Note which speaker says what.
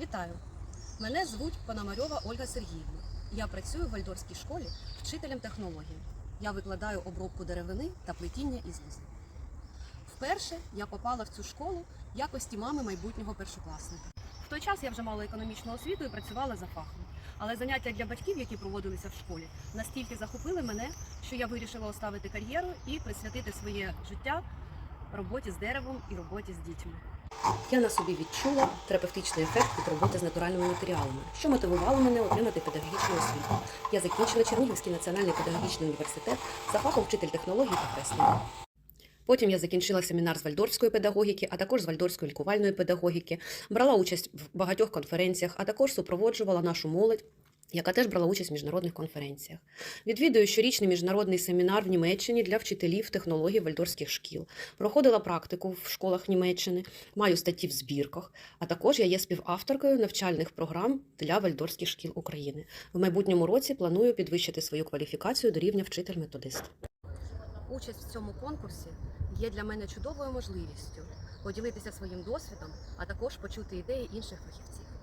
Speaker 1: Вітаю! Мене звуть Пономарьова Ольга Сергіївна. Я працюю в Вальдорській школі вчителем технології. Я викладаю обробку деревини та плетіння із лози. Вперше я попала в цю школу в якості мами майбутнього першокласника. В той час я вже мала економічну освіту і працювала за фахом. Але заняття для батьків, які проводилися в школі, настільки захопили мене, що я вирішила оставити кар'єру і присвятити своє життя роботі з деревом і роботі з дітьми. Я на собі відчула терапевтичний ефект від роботи з натуральними матеріалами, що мотивувало мене отримати педагогічну освіту. Я закінчила Чернігівський національний педагогічний університет за фахом вчитель технологій та хресної. Потім я закінчила семінар з вальдорфської педагогіки, а також з вальдорфської лікувальної педагогіки, брала участь в багатьох конференціях, а також супроводжувала нашу молодь. Яка теж брала участь в міжнародних конференціях. Відвідую щорічний міжнародний семінар в Німеччині для вчителів технологій вальдорфських шкіл. Проходила практику в школах Німеччини, маю статті в збірках, а також я є співавторкою навчальних програм для вальдорфських шкіл України. В майбутньому році планую підвищити свою кваліфікацію до рівня вчитель-методист. Участь в цьому конкурсі є для мене чудовою можливістю поділитися своїм досвідом, а також почути ідеї інших фахівців.